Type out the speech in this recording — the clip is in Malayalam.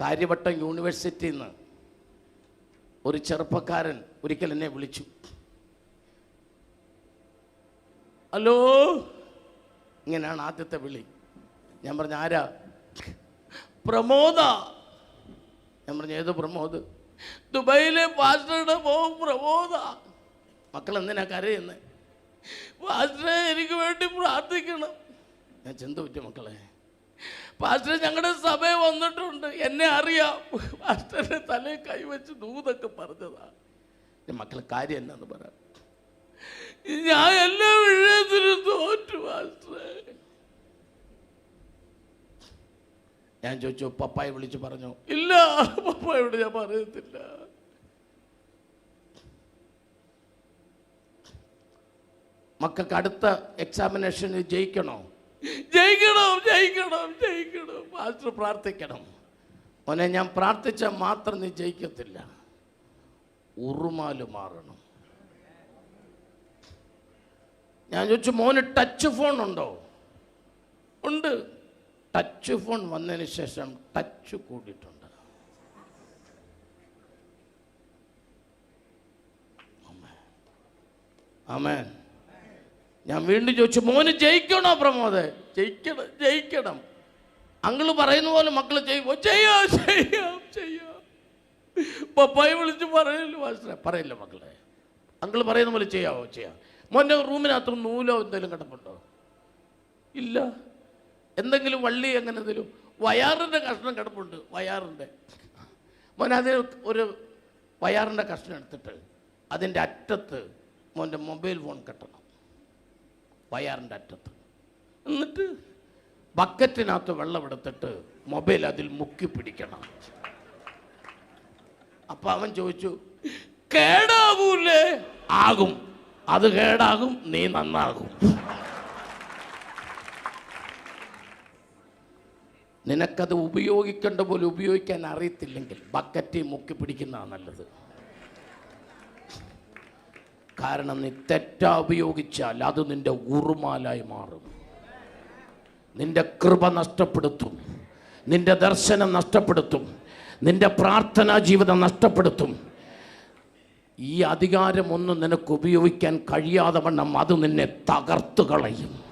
കാര്യവട്ടം യൂണിവേഴ്സിറ്റിയിൽ നിന്ന് ഒരു ചെറുപ്പക്കാരൻ ഒരിക്കൽ എന്നെ വിളിച്ചു. ഹലോ ഇങ്ങനെയാണ് ആദ്യത്തെ വിളി. ഞാൻ പറഞ്ഞ ആരാ? പ്രമോദ. ഞാൻ പറഞ്ഞു ഏത് പ്രമോദ്? ദുബൈയിലെ പാസ്റ്ററുടെ മോൻ പ്രമോദ. മക്കൾ എന്തിനാ കരയുന്നത് പാസ്റ്ററെ എനിക്ക് വേണ്ടി പ്രാർത്ഥിക്കണം. ഞാൻ ചെന്തു പറ്റും മക്കളെ പാസ്റ്റർ ഞങ്ങളുടെ സഭ വന്നിട്ടുണ്ട്. എന്നെ അറിയാം. പാസ്റ്ററിന്റെ തലയിൽ കൈവച്ച് ദൂതൊക്കെ പറഞ്ഞതാണ് മക്കളെ കാര്യം എന്നാന്ന് പറയാം ഞാൻ എല്ലാ വിഷയത്തിലും തോറ്റു പാസ്റ്ററെ. ഞാൻ ചോദിച്ചു പപ്പായെ വിളിച്ച് പറഞ്ഞു? ഇല്ല പപ്പായോട് ഞാൻ പറയത്തില്ല. മക്കൾക്ക് അടുത്ത എക്സാമിനേഷന് ജയിക്കണോ? ജയിക്കണം ജയിക്കണം ജയിക്കണം. പാസ്റ്റർ പ്രാർത്ഥിക്കണം. മോനെ ഞാൻ പ്രാർത്ഥിച്ചാൽ മാത്രം നീ ജയിക്കത്തില്ല. ഉറുമാൽ മാറണം. ഞാൻ ചോദിച്ചു മോന് ടച്ച് ഫോൺ ഉണ്ടോ? ഉണ്ട്. ടച്ച് ഫോൺ വന്നതിന് ശേഷം ടച്ച് കൂടിയിട്ടുണ്ട്. ആമേൻ. ഞാൻ വീണ്ടും ചോദിച്ചു മോന് ജയിക്കണോ പ്രമോദ്? ജയിക്കണം ജയിക്കണം. അങ്കിൾ പറയുന്ന പോലെ മക്കൾ ചെയ്യുമോ ചെയ്യാം ചെയ്യാം ചെയ്യാം. പപ്പായി വിളിച്ച് പറയല്ലോ മാസ്റ്ററെ. പറയില്ല മക്കളെ. അങ്കിൾ പറയുന്ന പോലെ ചെയ്യാമോ ചെയ്യാം. മോന്റെ റൂമിനകത്ത് നൂലോ എന്തെങ്കിലും കിടപ്പുണ്ടോ? ഇല്ല. എന്തെങ്കിലും വള്ളി അങ്ങനെ എന്തെങ്കിലും? വയാറിന്റെ കഷ്ണം കിടപ്പുണ്ട് വയാറിന്റെ മോൻ അതിന് ഒരു വയാറിന്റെ കഷ്ണം എടുത്തിട്ട് അതിന്റെ അറ്റത്ത് മോന്റെ മൊബൈൽ ഫോൺ കെട്ടണം. വയറിന്റെ അറ്റത്ത്. എന്നിട്ട് ബക്കറ്റിനകത്ത് വെള്ളം എടുത്തിട്ട് മൊബൈൽ അതിൽ മുക്കി പിടിക്കണം. അപ്പൊ അവൻ ചോദിച്ചു കേടാവൂലേ? ആകും. അത് കേടാകും നീ നന്നാകും. നിനക്കത് ഉപയോഗിക്കേണ്ട പോലെ ഉപയോഗിക്കാൻ അറിയത്തില്ലെങ്കിൽ ബക്കറ്റിൽ മുക്കി പിടിക്കുന്നതാണ് നല്ലത്. കാരണം നീ തെറ്റാ ഉപയോഗിച്ചാൽ അത് നിന്റെ ഉറുമാലായി മാറും. നിന്റെ കൃപ നഷ്ടപ്പെടുത്തും. നിന്റെ ദർശനം നഷ്ടപ്പെടുത്തും. നിന്റെ പ്രാർത്ഥനാ ജീവിതം നഷ്ടപ്പെടുത്തും. ഈ അധികാരമൊന്നും നിനക്ക് ഉപയോഗിക്കാൻ കഴിയാതെ വണ്ണം അത് നിന്നെ തകർത്തു കളയും.